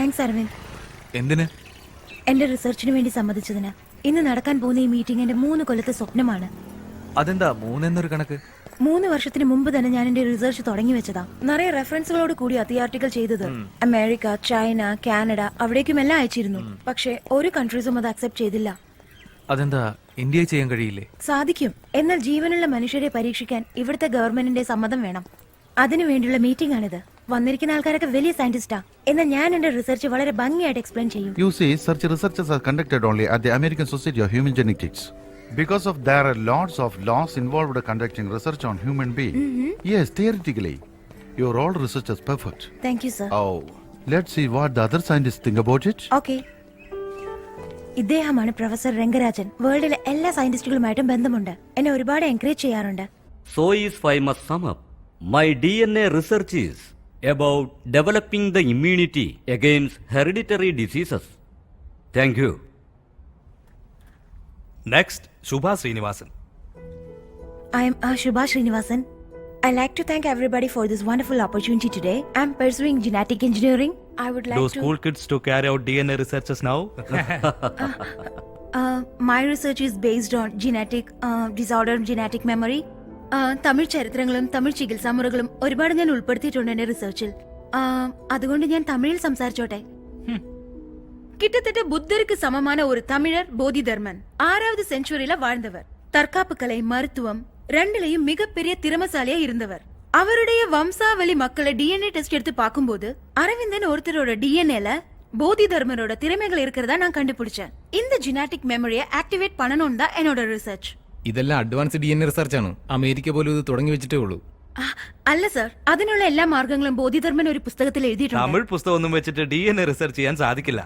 Thanks Aravind എന്തിന്? എന്റെ റിസർച്ചിന് വേണ്ടി സമ്മതിച്ചതിന്. ഇന്ന് നടക്കാൻ പോകുന്ന ഈ മീറ്റിംഗ് എന്റെ മൂന്ന് കൊല്ലത്തെ സ്വപ്നമാണ്. അതെന്താ മൂന്നെന്നൊരു കണക്ക്? മൂന്ന് വർഷത്തിന് മുമ്പ് തന്നെ ഞാൻ എന്റെ റിസർച്ച് തുടങ്ങി വെച്ചതാ. നിറയെ റെഫറൻസുകളോട് കൂടി ഈ ആർട്ടിക്കൽ ചെയ്തത്. അമേരിക്ക ചൈന കാനഡ അവിടേക്കും എല്ലാം അയച്ചിരുന്നു. പക്ഷേ ഒരു കൺട്രീസും അത് അക്സെപ്റ്റ് ചെയ്തില്ല. അതെന്താ ഇന്ത്യ ചെയ്യാൻ കഴിയില്ലേ? സാധിക്കും. എന്നാൽ ജീവനുള്ള മനുഷ്യരെ പരീക്ഷിക്കാൻ ഇവിടുത്തെ ഗവൺമെന്റിന്റെ സമ്മതം വേണം. അതിനു വേണ്ടിയുള്ള മീറ്റിംഗ് ആണിത്. വന്നിരിക്കുന്ന ആൾക്കാരൊക്കെ വലിയ സയന്റിസ്റ്റാ എന്നാൽ ഞാൻ എന്റെ റിസർച്ച് വളരെ ഭംഗിയായിട്ട് എക്സ്പ്ലെയിൻ ചെയ്യും. You see search researches are conducted only at the American Society of Human Genetics because of there are lots of laws involved conducting research on human be yes theoretically you are all researchers perfect thank you sir oh let's see what the other scientist think about it okay ഇദ്ദേഹമാണ് professor Rangarajan. വേൾഡിലെ എല്ലാ സയന്റിസ്റ്റുകളുമായിട്ടും ബന്ധമുണ്ട്. എന്നെ ഒരുപാട് encourage ചെയ്യാറുണ്ട്. So is I must sum up my D N A research is about developing the immunity against hereditary diseases. Thank you. Next, Shubha Srinivasan. I am uh, Ashubha Srinivasan. I like to thank everybody for this wonderful opportunity today. I'm pursuing genetic engineering. I would like Those to. school kids to carry out DNA researches now? Uh, uh, my research is based on genetic uh, disorder, genetic memory, Uh, Tamil ചരിത്രങ്ങളും തമിഴ് ചികിത്സാ മുറകളും ഒരുപാട് ഞാൻ ഉൾപ്പെടുത്തിയിട്ടുണ്ട് എന്റെ റിസർച്ചിൽ Uh, അതുകൊണ്ട് ഞാൻ തമിഴിൽ സംസാരിച്ചോട്ടെ கிட்டத்தட்ட புத்தருக்கு சமமான ஒரு தமிழர் போதிதர்மன் ஆறாவது செஞ்சுரியில வாழ்ந்தவர் தற்காப்பு கலை மருத்துவம் ரெண்டுலயும் மிகப்பெரிய திறமசாலியா இருந்தவர் அவருடைய வம்சாவளி மக்களை டிஎன்ஏ டெஸ்ட் எடுத்து பார்க்கும்போது அரவிந்தன் ஒருத்தரோட டிஎன்ஏல போதி தர்மரோட திறமைகள் இருக்கிறதா நான் கண்டுபிடிச்சேன் இந்த ஜெனட்டிக் மெமரியை ஆக்டிவேட் பண்ணணும் தான் என்னோட ரிசர்ச் ഇതെല്ലാം advance D N A research ആണ്. അമേരിക്ക പോലും ഇത് തുടങ്ങി വെച്ചിട്ടേ ഉള്ളൂ. അല്ല സർ അതിനുള്ള എല്ലാ മാർഗങ്ങളും ബോധിധർമ്മൻ ഒരു പുസ്തകത്തിൽ എഴുതിയിട്ടുണ്ട്. തമിഴ് പുസ്തകം ഒന്നും വെച്ചിട്ട് ഡി എൻ എ റിസർച്ച് ചെയ്യാൻ സാധിക്കില്ല.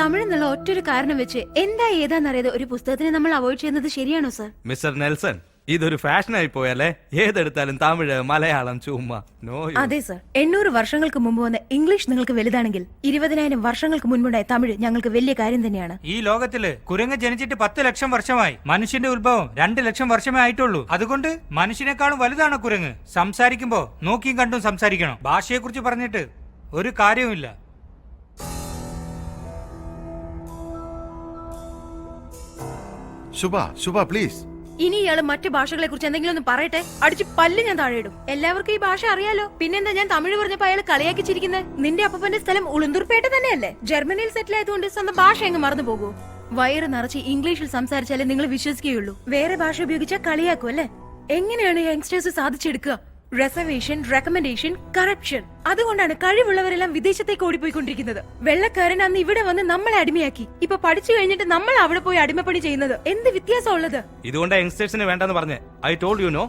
തമിഴ് എന്നുള്ള ഒറ്റൊരു കാരണം വെച്ച് എന്താ ഏതാന്നറിയാതെ ഒരു പുസ്തകത്തിനെ നമ്മൾ അവോയ്ഡ് ചെയ്യുന്നത് ശരിയാണോ സർ? മിസ്റ്റർ നെൽസൺ ഇതൊരു ഫാഷൻ ആയി പോയല്ലേ ഏതെടുത്താലും തമിഴ് മലയാളം ചുമ നോ അതെ സർ എണ്ണൂറ് വർഷങ്ങൾക്ക് മുമ്പ് വന്ന ഇംഗ്ലീഷ് നിങ്ങൾക്ക് വലുതാണെങ്കിൽ ഇരുപതിനായിരം വർഷങ്ങൾക്ക് മുൻപുണ്ടായ തമിഴ് ഞങ്ങൾക്ക് വലിയ കാര്യം തന്നെയാണ്. ഈ ലോകത്തിൽ കുരങ്ങ് ജനിച്ചിട്ട് പത്ത് ലക്ഷം വർഷമായി. മനുഷ്യന്റെ ഉത്ഭവം രണ്ട് ലക്ഷം വർഷമേ ആയിട്ടുള്ളൂ. അതുകൊണ്ട് മനുഷ്യനേക്കാളും വലുതാണ് കുരങ്ങ്. സംസാരിക്കുമ്പോ നോക്കിയും കണ്ടും സംസാരിക്കണം. ഭാഷയെ കുറിച്ച് പറഞ്ഞിട്ട് ഒരു കാര്യവുമില്ല. ശുഭ ശുഭ please. ഇനി ഇയാൾ മറ്റു ഭാഷകളെ കുറിച്ച് എന്തെങ്കിലും ഒന്ന് പറയട്ടെ? അടിച്ച് പല്ല് ഞാൻ താഴെയിടും എല്ലാവർക്കും ഈ ഭാഷ അറിയാലോ. പിന്നെന്താ ഞാൻ തമിഴ് പറഞ്ഞപ്പോ അയാൾ കളിയാക്കി ചിരിക്കുന്നത് നിന്റെ അപ്പന്റെ സ്ഥലം ഉളുന്തൂർപേട്ട തന്നെയല്ലേ? ജർമ്മനിയിൽ സെറ്റിൽ ആയതുകൊണ്ട് സ്വന്തം ഭാഷ എങ്ങ് മറന്നു പോകൂ വയറ് നിറച്ച് ഇംഗ്ലീഷിൽ സംസാരിച്ചാലേ നിങ്ങൾ വിശ്വസിക്കുകയുള്ളൂ. വേറെ ഭാഷ ഉപയോഗിച്ചാൽ കളിയാക്കും അല്ലേ? എങ്ങനെയാണ് യങ്സ്റ്റേഴ്സ് സാധിച്ചെടുക്കുക? റിസർവേഷൻ റെക്കമെൻഡേഷൻ കറപ്ഷൻ അതുകൊണ്ടാണ് കഴിവുള്ളവരെല്ലാം വിദേശത്തേക്ക് ഓടിപ്പോയിക്കൊണ്ടിരിക്കുന്നത്. വെള്ളക്കാരൻ അന്ന് ഇവിടെ വന്ന് നമ്മളെ അടിമയാക്കി. ഇപ്പൊ പഠിച്ചു കഴിഞ്ഞിട്ട് നമ്മൾ അവിടെ പോയി അടിമപ്പണി ചെയ്യുന്നത്. എന്ത് വ്യത്യാസം ഉള്ളത്? ഇതുകൊണ്ട് യങ്സ്റ്റേഴ്സിന് വേണ്ടെന്ന് പറഞ്ഞ്. ഐ ടോൾഡ് യു നോ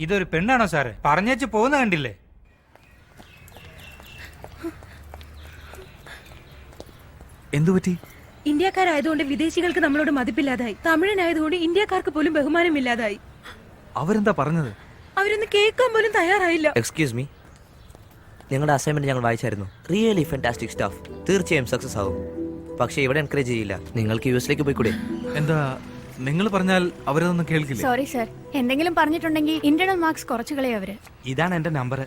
ഇതൊരു പെണ്ണാണോ സാറേ? പറഞ്ഞേച്ച് പോകുന്ന കണ്ടില്ലേ? എന്തു പറ്റി ഇന്ത്യക്കാരായതുകൊണ്ട് വിദേശികൾക്ക് നമ്മളോട് മതിപ്പില്ലാതായി. തമിഴനായതുകൊണ്ട് ഇന്ത്യക്കാർക്ക് പോലും ബഹുമാനമില്ലാതായി. അവരെന്താ പറഞ്ഞത്? അവരൊന്ന് കേൾക്കാൻ പോലും തയ്യാറായില്ല. എക്സ്ക്യൂസ് മീ നിങ്ങളുടെ അസൈൻമെന്റ് ഞങ്ങൾ വായിച്ചായിരുന്നു. റിയലി ഫാന്റാസ്റ്റിക് സ്റ്റാഫ് തീർച്ചയായും സക്സസ് ആവും. പക്ഷേ ഇവിടെ എൻകറേജ് ചെയ്യില്ല. നിങ്ങൾക്ക് യു എസിലേക്ക് പോയിക്കൂടെ? എന്താ നിങ്ങൾ പറഞ്ഞാൽ അവരതൊന്നും കേൾക്കില്ല? സോറി സർ എന്തെങ്കിലും പറഞ്ഞിട്ടുണ്ടെങ്കിൽ ഇന്റേണൽ മാർക്സ് കുറച്ചു കളയും അവർ. ഇതാണ് എന്റെ നമ്പർ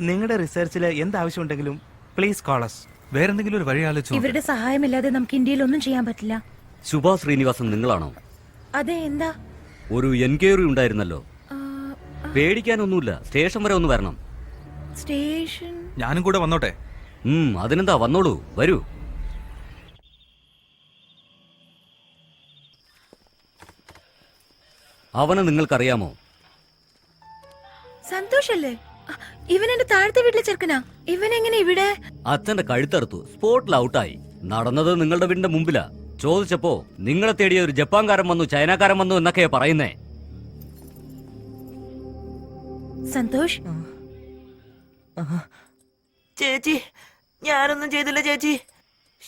നിങ്ങളുടെ റിസർച്ചിൽ എന്താവശ്യമുണ്ടെങ്കിലും പ്ലീസ് കോളസ് വേറെന്തെങ്കിലും ഒരു വഴി ആലോചിച്ചു ഇവരുടെ സഹായമില്ലാതെ നമുക്ക് ഇന്ത്യയിൽ ഒന്നും ചെയ്യാൻ പറ്റില്ല. സുഭാ ശ്രീനിവാസൻ നിങ്ങളാണോ? അതെ എന്താ? ഒരു എൻക്വയറി ഉണ്ടായിരുന്നല്ലോ. പേടിക്കാനൊന്നുമില്ല. സ്റ്റേഷൻ വരെ ഒന്ന് വരണം. സ്റ്റേഷൻ? ഞാനും കൂടെ വന്നോട്ടെ? ഉം അതിനെന്താ? വന്നോളൂ. വരൂ. അവനെ നിങ്ങൾക്കറിയാമോ? സന്തോഷല്ലേ? ഇവൻ എന്റെ താഴത്തെ വീട്ടിലെ ചെറുക്കനാ. ഇവൻ എങ്ങനെ ഇവിടെ? അച്ഛന്റെ കഴുത്തറുത്തു സ്പോട്ടിൽ ഔട്ടായി. നടന്നത് നിങ്ങളുടെ വീടിന്റെ മുമ്പിലാ. ചോദിച്ചപ്പോ നിങ്ങളെ തേടിയ ഒരു ജപ്പാൻകാരൻ വന്നു ചൈനക്കാരൻ വന്നു എന്നൊക്കെയാ പറയുന്നേ. സന്തോഷ്? ചേച്ചി ഞാനൊന്നും ചെയ്തില്ല ചേച്ചി.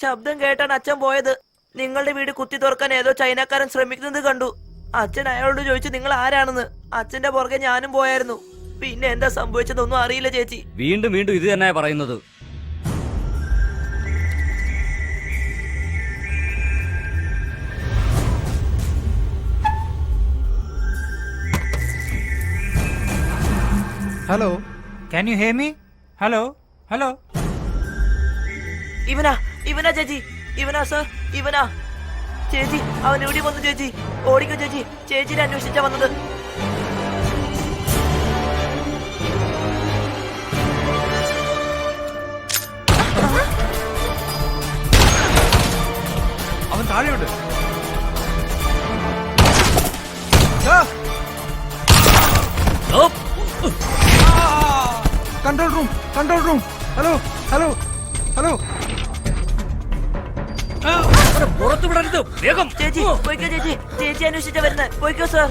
ശബ്ദം കേട്ടാണ് അച്ഛൻ പോയത്. നിങ്ങളുടെ വീട് കുത്തി തുറക്കാൻ ഏതോ ചൈനക്കാരൻ ശ്രമിക്കുന്നത് കണ്ടു. അച്ഛൻ അയാളോട് ചോദിച്ചു നിങ്ങൾ ആരാണെന്ന്? അച്ഛന്റെ പുറകെ ഞാനും പോയായിരുന്നു. പിന്നെ എന്താ സംഭവിച്ചതൊന്നും അറിയില്ല ചേച്ചി. വീണ്ടും വീണ്ടും ഇത് തന്നെ പറയുന്നത്. Hello can you hear me hello hello ഇവനാ ഇവനാ ചേച്ചി. ഇവനാ സർ ഇവനാ. ചേച്ചി അവൻ എവിടെ വന്നു ചേച്ചി? ഓടിക്കോ ചേച്ചി. ചേച്ചിനെ അന്വേഷിച്ചാ വന്നത്. താഴെയുണ്ട്. Control room control room hello hello hello പുറത്തു വിടരുത്. വേഗം. ചേച്ചി പോയിക്കോ ചേച്ചി. ചേച്ചി അന്വേഷിച്ചാ വരുന്നത് പോയിക്കോ സാർ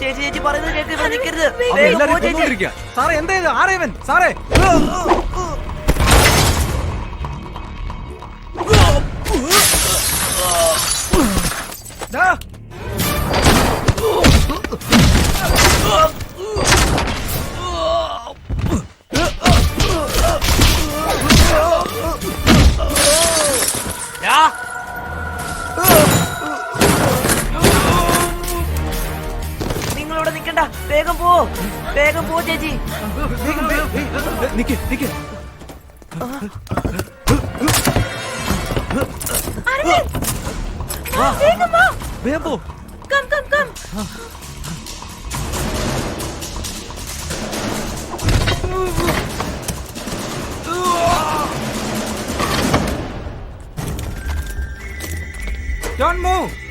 ചേച്ചി ചേച്ചി പറയുന്നത് കേൾക്ക് ഇവിടെ നിൽക്കരുത് അവൻ വേഗം എല്ലാവരെയും പോ ചേച്ചി. കൊന്നുകൊണ്ടിരിക്കുക. സാറേ എന്താ ഇത്? ആരേവൻ സാറേ. ദാ. നിങ്ങൾ ഇവിടെ നിൽക്കണ്ട. വേഗം പോ. വേഗം പോ ചേച്ചി. നിക്ക് നിക്ക്. Mom, ah, vindo, Mom! Bebo! Come, come, come! Ah. Don't move!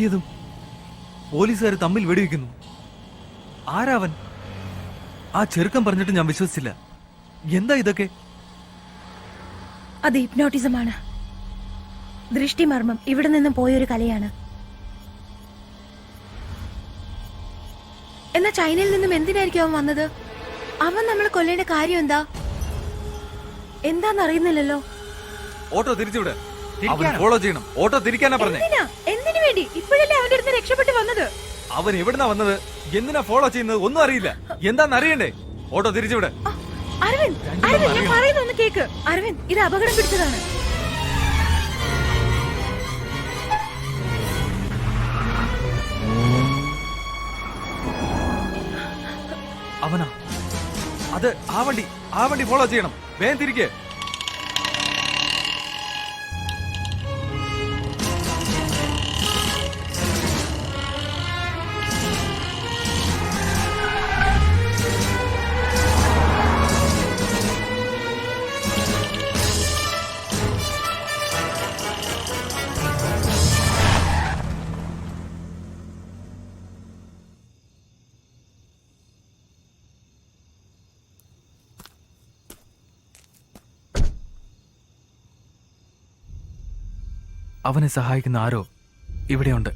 നോക്കിയതും പോലീസുകാർ തമ്മിൽ വെടിവെക്കുന്നു. ആരാവൻ? ആ ചെറുക്കം പറഞ്ഞിട്ട് ഞാൻ വിശ്വസിച്ചില്ല. എന്താ ഇതൊക്കെ? അത് ഹിപ്നോട്ടിസമാണ്. ദൃഷ്ടിമർമ്മം ഇവിടെ നിന്നും പോയൊരു കലയാണ്. എന്നാ ചൈനയിൽ നിന്നും എന്തിനായിരിക്കും അവൻ വന്നത്? അവൻ നമ്മളെ കൊല്ലേണ്ട കാര്യം എന്താ? എന്താന്ന് അറിയുന്നില്ലല്ലോ ഓട്ടോ തിരിച്ചുവിടെ. അവൻ ഫോളോ ചെയ്യണം. ഓട്ടോ തിരിക്കാനാ പറഞ്ഞേ. എന്തിനാ? എന്തിനു വേണ്ടി? ഇപ്പോഴല്ലേ അവന്റെ അടുത്ത് രക്ഷപ്പെട്ട് വന്നത്? അവൻ എവിടുന്നാ വന്നത്? എന്തിനാ ഫോളോ ചെയ്യുന്നത്? ഒന്നും അറിയില്ല. എന്താന്ന് അറിയണ്ടേ? ഓട്ടോ തിരിച്ചുവിടെ. അരവിന്ദ് അരവിന്ദ് ഞാൻ പറയുന്ന ഒന്ന് കേക്ക്. അരവിന്ദ് ഇത് അപകടം പിടിച്ചതാണ്. അവനാ. അത് ആ വണ്ടി ആ വണ്ടി ഫോളോ ചെയ്യണം. വേഗം തിരിക്കേ. അവനെ സഹായിക്കുന്ന ആരോ ഇവിടെയുണ്ട്.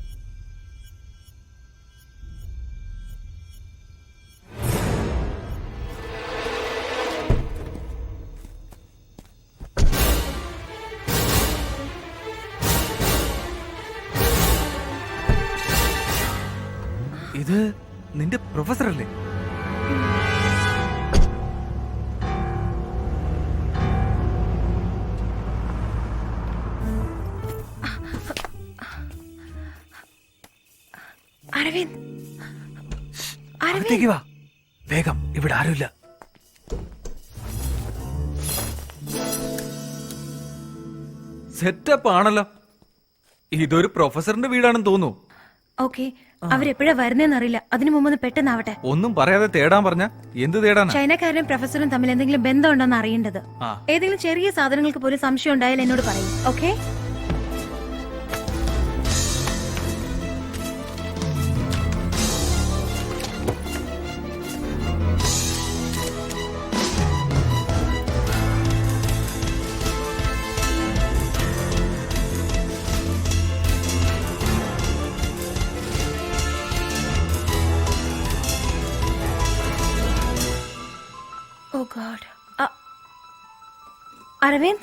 അരവിന്ദ്. അരവിന്ദ് അകത്തേക്ക് വാ. വേഗം ഇവിടെ ആരുമില്ല. സെറ്റപ്പ് ആണല്ലോ. ഇതൊരു പ്രൊഫസറിന്റെ വീടാണെന്ന് തോന്നുന്നു. ഓക്കെ അവരെപ്പോഴാ വരുന്നേന്ന് അറിയില്ല. അതിനു മുമ്പ് ഒന്ന് പെട്ടെന്നാവട്ടെ. ഒന്നും പറയാതെ തേടാൻ പറഞ്ഞ എന്ത് തേടാൻ ചൈനക്കാരനും പ്രൊഫസറും തമ്മിൽ എന്തെങ്കിലും ബന്ധമുണ്ടോന്ന് അറിയേണ്ടത്. ഏതെങ്കിലും ചെറിയ സാധനങ്ങൾക്ക് പോലും സംശയം ഉണ്ടായാൽ എന്നോട് പറയും. ഓക്കെ? അരവിന്ദ്?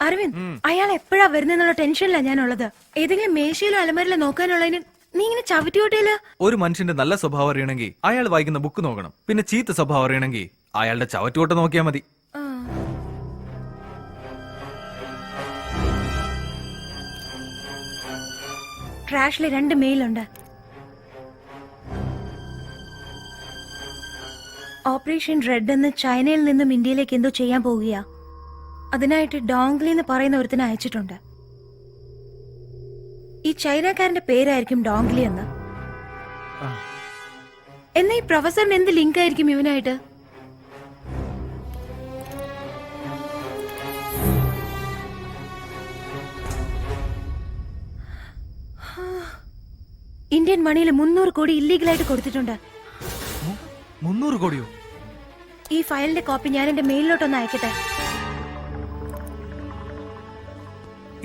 അരവിന്ദ് അയാൾ എപ്പോഴാ വരുന്നെന്നുള്ള ടെൻഷനിലാ ഞാനുള്ളത്. ഏതെങ്കിലും മേശയിലോ അലമാരിലോ നോക്കാനുള്ളതിന് നീ ഇങ്ങനെ ചവിട്ടിയോട്ടേൽ ഒരു മനുഷ്യന്റെ നല്ല സ്വഭാവം അറിയണമെങ്കിൽ അയാൾ വായിക്കുന്ന ബുക്ക് നോക്കണം. പിന്നെ ചീത്ത സ്വഭാവം അറിയണമെങ്കിൽ അയാളുടെ ചവറ്റുകൊട്ട നോക്കിയാൽ മതി. ട്രാഷിൽ രണ്ട് മെയിലുണ്ട് ഓപ്പറേഷൻ റെഡ് എന്ന് ചൈനയിൽ നിന്നും ഇന്ത്യയിലേക്ക് എന്തോ ചെയ്യാൻ പോവുകയാ. അതിനായിട്ട് ഡോങ്ലി എന്ന് പറയുന്ന ഒരുത്തിന് അയച്ചിട്ടുണ്ട്. ഈ ചൈനക്കാരന്റെ പേരായിരിക്കും ഡോംഗ്ലി എന്ന്. എന്നാ ഈ പ്രൊഫസറിന് എന്ത് ലിങ്ക് ആയിരിക്കും ഇവനായിട്ട്? ഇന്ത്യൻ മണിയിൽ മുന്നൂറ് കോടി ഇല്ലീഗലായിട്ട് കൊടുത്തിട്ടുണ്ട്. മുന്നൂറ് കോടിയോ? ഈ ഫയലിന്റെ കോപ്പി ഞാൻ എന്റെ മെയിലിലോട്ടൊന്ന് അയക്കട്ടെ?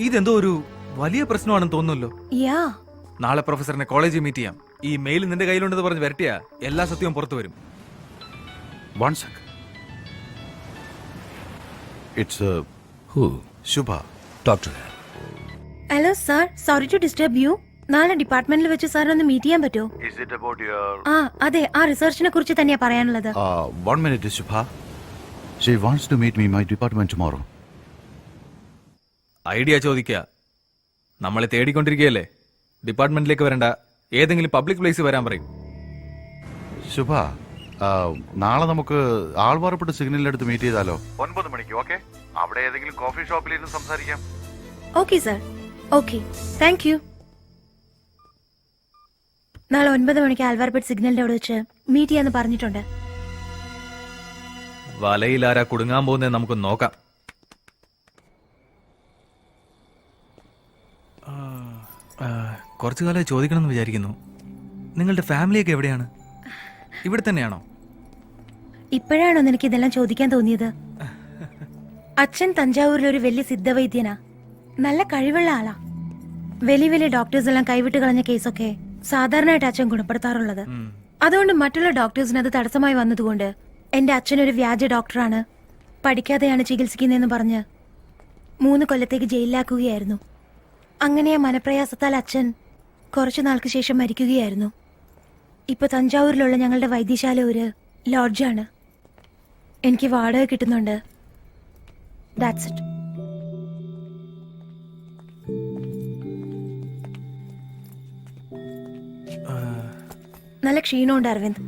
ഇതെന്തോ ഒരു വലിയ പ്രശ്നമാണെന്ന് തോന്നുന്നല്ലോ. യാ. നാളെ പ്രൊഫസറിനെ കോളേജിൽ മീറ്റ് ചെയ്യാം. ഈ മെയിൽ നിന്റെ കയ്യിലുണ്ടെന്ന് പറഞ്ഞ് വരട്ടിയാ എല്ലാ സത്യവും പുറത്തു വരും. One sec. It's uh, Who? Shubha. Hello sir sorry to disturb you നാളെ ഡിപ്പാർട്ട്മെന്റിൽ വെച്ച് സാർ ഒന്ന് മീറ്റ് ചെയ്യാൻ പറ്റുമോ? Is it about your... ആ അതെ ആ റിസർച്ചിനെ കുറിച്ച് തന്നെയാ പറയാനുള്ളത്. Uh, one minute, Shubha. She wants to meet me in my department tomorrow. Idea ചോദിക്കുക നമ്മളെ തേടിക്കൊണ്ടിരിക്കുകയല്ലേ? ഡിപ്പാർട്ട്മെന്റിലേക്ക് വരണ്ട. ഏതെങ്കിലും പബ്ലിക് പ്ലേസ് വരാൻ പറയും. ശുഭ ആ, നാളെ നമുക്ക് ആൾവാറപ്പെട്ട് സിഗ്നലിനടുത്ത് മീറ്റ് ചെയ്താലോ? ഒൻപത് മണിക്ക് ഓക്കെ അവിടെ ഏതെങ്കിലും കോഫി ഷോപ്പിൽ ഇരുന്ന് സംസാരിക്കാം. Okay sir okay thank you നാളെ ഒൻപത് മണിക്ക് ആൽവാർപേട്ട് സിഗ്നലിന്റെ അവിടെ വെച്ച് മീറ്റ് ചെയ്യാന്ന് പറഞ്ഞിട്ടുണ്ട്. വലയിൽ ആരാ കുടുങ്ങാൻ പോകുന്നത് നമുക്ക് നോക്കാം. ആ, കാലം കുറച്ചു എന്ന് ചോദിക്കണമെന്ന് വിചാരിക്കുന്നു. നിങ്ങളുടെ ഫാമിലി ഒക്കെ എവിടെയാണ്? ഇവിടെ തന്നെയാണോ? ഇപ്പോഴാണോ നിനക്ക് ഇതെല്ലാം ചോദിക്കാൻ തോന്നിയത്? അച്ഛൻ തഞ്ചാവൂരിൽ ഒരു വലിയ സിദ്ധവൈദ്യനാ. നല്ല കഴിവുള്ള ആളാ. വലിയ വലിയ ഡോക്ടേഴ്സ് എല്ലാം കൈവിട്ട് കളഞ്ഞ കേസൊക്കെ സാധാരണയായിട്ട് അച്ഛൻ ഗുണപ്പെടുത്താറുള്ളത്. അതുകൊണ്ട് മറ്റുള്ള ഡോക്ടേഴ്സിന് അത് തടസ്സമായി വന്നതുകൊണ്ട് എന്റെ അച്ഛൻ ഒരു വ്യാജ ഡോക്ടറാണ്. പഠിക്കാതെയാണ് ചികിത്സിക്കുന്നതെന്ന് പറഞ്ഞ് മൂന്ന് കൊല്ലത്തേക്ക് ജയിലിലാക്കുകയായിരുന്നു. അങ്ങനെ ആ മനപ്രയാസത്താൽ അച്ഛൻ കുറച്ചു നാൾക്ക് ശേഷം മരിക്കുകയായിരുന്നു. ഇപ്പൊ തഞ്ചാവൂരിലുള്ള ഞങ്ങളുടെ വൈദ്യശാല ഒരു ലോഡ്ജാണ്. എനിക്ക് വാടക കിട്ടുന്നുണ്ട്. ദാറ്റ്സ് ഇറ്റ് നല്ല ക്ഷീണമുണ്ട് അരവിന്ദ്.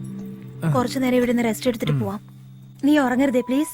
കുറച്ചു നേരം ഇവിടെ നിന്ന് റെസ്റ്റ് എടുത്തിട്ട് പോവാം. നീ ഉറങ്ങരുതേ പ്ലീസ്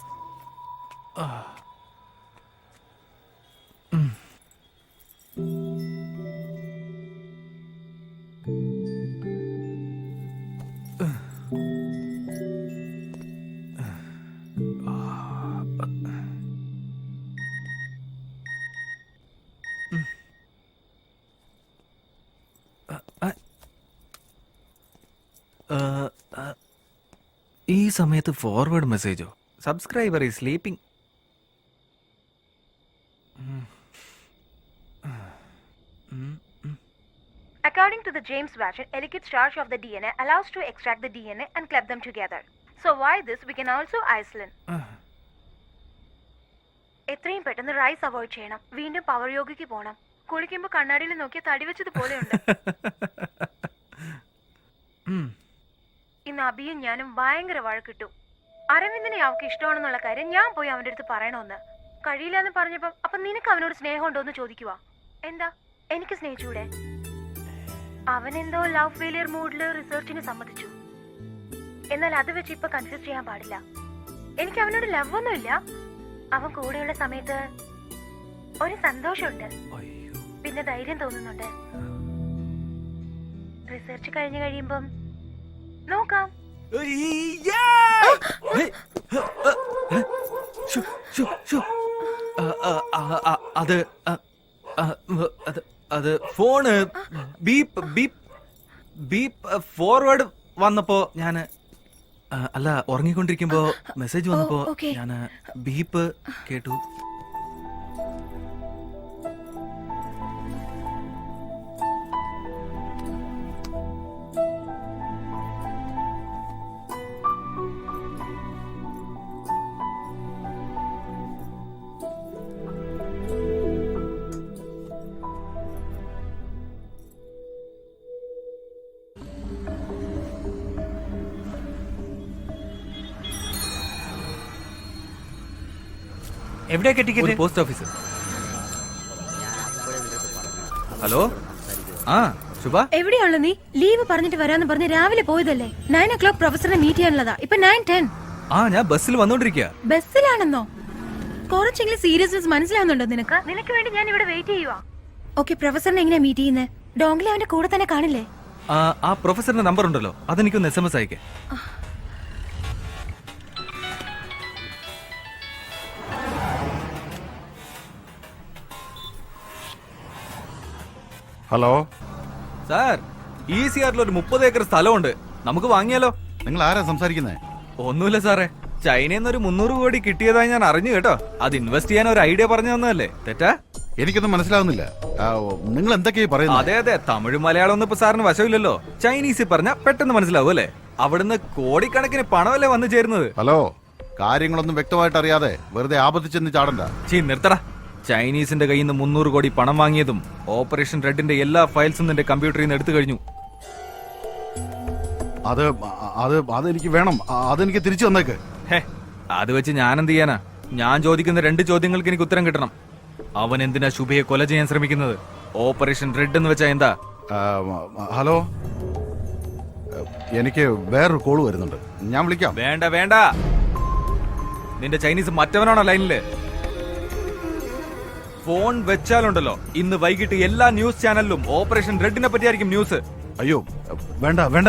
സമയത്ത് ഫോർവേഡ് മെസ്സേജോ സബ്സ്ക്രൈബർ ഈ sleeping According to the James version, Elikid's charge of the DNA allows to extract the DNA and club them together. So why this? We can also isolate. എത്രയും പെട്ടെന്ന് rice avoid ചെയ്യണം വീണ്ടും power യോഗയ്ക്ക് പോണം കുളിക്കുമ്പോൾ കണ്ണാടിയിൽ നോക്കിയ തടി വെച്ചത് പോലെയുണ്ട് ഇന്ന് അബിയും ഞാനും ഭയങ്കര വഴക്കിട്ടു. അരവിന്ദനെ അവൾക്ക് ഇഷ്ടമാണെന്നുള്ള കാര്യം ഞാൻ പോയി അവന്റെ അടുത്ത് പറയണമെന്ന് കഴിയില്ല എന്ന് പറഞ്ഞപ്പോ അപ്പൊ നിനക്ക് അവനോട് സ്നേഹമുണ്ടോ എന്ന് ചോദിക്കുക എന്താ? എനിക്ക് സ്നേഹിച്ചൂടെ? അവൻ എന്തോ ലവ് ഫെയിലിയർ മൂഡിൽ റിസർച്ചിന് സമ്മതിച്ചു. എന്നാൽ അത് വെച്ച് ഇപ്പൊ കൺഫ്യൂസ് ചെയ്യാൻ പാടില്ല. എനിക്ക് അവനോട് ലവ് ഒന്നുമില്ല അവൻ കൂടെയുള്ള സമയത്ത് ഒരു സന്തോഷമുണ്ട്. പിന്നെ ധൈര്യം തോന്നുന്നുണ്ട്. റിസർച്ച് കഴിഞ്ഞു കഴിയുമ്പം നോക്കാം. ഷു, ഷു, ഷു. ആ, ആ, ആ, ആ, അത് അത് അത് phone. Beep beep beep forward വന്നപ്പോ ഞാൻ അല്ല ഉറങ്ങിക്കൊണ്ടിരിക്കുമ്പോ മെസ്സേജ് വന്നപ്പോ ഞാൻ ബീപ്പ് കേട്ടു. എവിടെയൊക്കെ ടിക്കറ്റ് പോസ്റ്റ് ഓഫീസ് ഹലോ ആ ശുഭ? എവിടെയാണല്ലോ നീ? ലീവ് പറഞ്ഞിട്ട് വരാന്ന് പറഞ്ഞ് രാവിലെ പോയതല്ലേ? നയൻ ഒ ക്ലോക്ക് പ്രൊഫസറിനെ മീറ്റ് ചെയ്യാനുള്ളതാ. ഇപ്പൊ നയൻ ടെൻ ആ ഞാൻ ബസ്സിൽ വന്നോണ്ടിരിക്കുക ബസ്സിലാണെന്നോ? കുറച്ചെങ്കിലും സീരിയസ്നെസ് മനസ്സിലാവുന്നുണ്ടോ നിനക്ക്? നിനക്ക് വേണ്ടി ഞാൻ ഇവിടെ വെയിറ്റ് ചെയ്യുവാ. ഓക്കെ പ്രൊഫസറിനെ എങ്ങനെയാ മീറ്റ് ചെയ്യുന്നത് ഡോങ്ലി അവന്റെ കൂടെ തന്നെ കാണില്ലേ? ആ ആ പ്രൊഫസറിന്റെ നമ്പർ ഉണ്ടല്ലോ. അതെനിക്കൊന്ന് എസ് എം എസ് അയക്കേ. ഹലോ? സാർ ഈ സി ആറിൽ ഒരു മുപ്പത് ഏക്കർ സ്ഥലമുണ്ട്. നമുക്ക് വാങ്ങിയാലോ? നിങ്ങൾ ആരാ സംസാരിക്കുന്നത് ഒന്നുമില്ല സാറേ. ചൈനയിൽ നിന്ന് ഒരു മുന്നൂറ് കോടി കിട്ടിയതായി ഞാൻ അറിഞ്ഞു കേട്ടോ. അത് ഇൻവെസ്റ്റ് ചെയ്യാൻ ഒരു ഐഡിയ പറഞ്ഞു തന്നതല്ലേ. തെറ്റാ? എനിക്കൊന്നും മനസ്സിലാവുന്നില്ല. നിങ്ങൾ എന്തൊക്കെയാ പറയുന്നത് അതെ അതെ. തമിഴ് മലയാളം ഒന്നും ഇപ്പൊ സാറിന് വശമില്ലല്ലോ. ചൈനീസ് പറഞ്ഞ പെട്ടെന്ന് മനസ്സിലാവും അല്ലേ? അവിടുന്ന് കോടിക്കണക്കിന് പണമല്ലേ വന്നു ചേരുന്നത്. ഹലോ കാര്യങ്ങളൊന്നും വ്യക്തമായിട്ട് അറിയാതെ വെറുതെ ആപത്തിച്ചെന്ന് ചാടണ്ട. ചീ നിർത്തടാ. ചൈനീസിന്റെ കയ്യിൽ നിന്ന് മുന്നൂറ് കോടി പണം വാങ്ങിയതും ഓപ്പറേഷൻ റെഡിന്റെ എല്ലാ ഫയൽസും നിന്റെ കമ്പ്യൂട്ടറിൽ നിന്ന് എടുത്തു കഴിഞ്ഞു. അത് അത് അതെനിക്ക് വേണം. അതെനിക്ക് തിരിച്ചു തന്നേക്ക്. ഹേ അത് വെച്ച് ഞാൻ എന്ത് ചെയ്യാനാ? ഞാൻ ചോദിക്കുന്ന രണ്ട് ചോദ്യങ്ങൾക്ക് എനിക്ക് ഉത്തരം കിട്ടണം. അവൻ എന്തിനാ ശുഭയെ കൊല ചെയ്യാൻ ശ്രമിക്കുന്നത്? ഓപ്പറേഷൻ റെഡ് എന്ന് വെച്ചാ എന്താ? ഹലോ? എനിക്ക് വേറൊരു കോൾ വരുന്നുണ്ട്. ഞാൻ വിളിക്കാം. വേണ്ട വേണ്ട. നിന്റെ ചൈനീസ് മറ്റവനാണോ ലൈനിൽ? ഫോൺ വെച്ചാലുണ്ടല്ലോ. ഇന്ന് വൈകിട്ട് എല്ലാ ന്യൂസ് ചാനലിലും ഓപ്പറേഷൻ റെഡിനെ പറ്റിയായിരിക്കും ന്യൂസ്. അയ്യോ വേണ്ട വേണ്ട.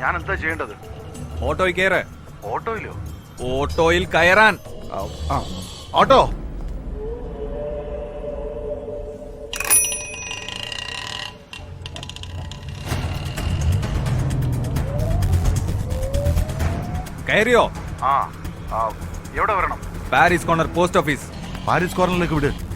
ഞാൻ എന്താ ചെയ്യേണ്ടത്? ഓട്ടോയിൽ കയറ്. ഓട്ടോയിലോ? ഓട്ടോയിൽ കയറാൻ. ഓട്ടോ. കയറിയോ? ആ ആ, എവിടെ വരണം? Paris corner post office. Paris കോർണറിലേക്ക് വിട്.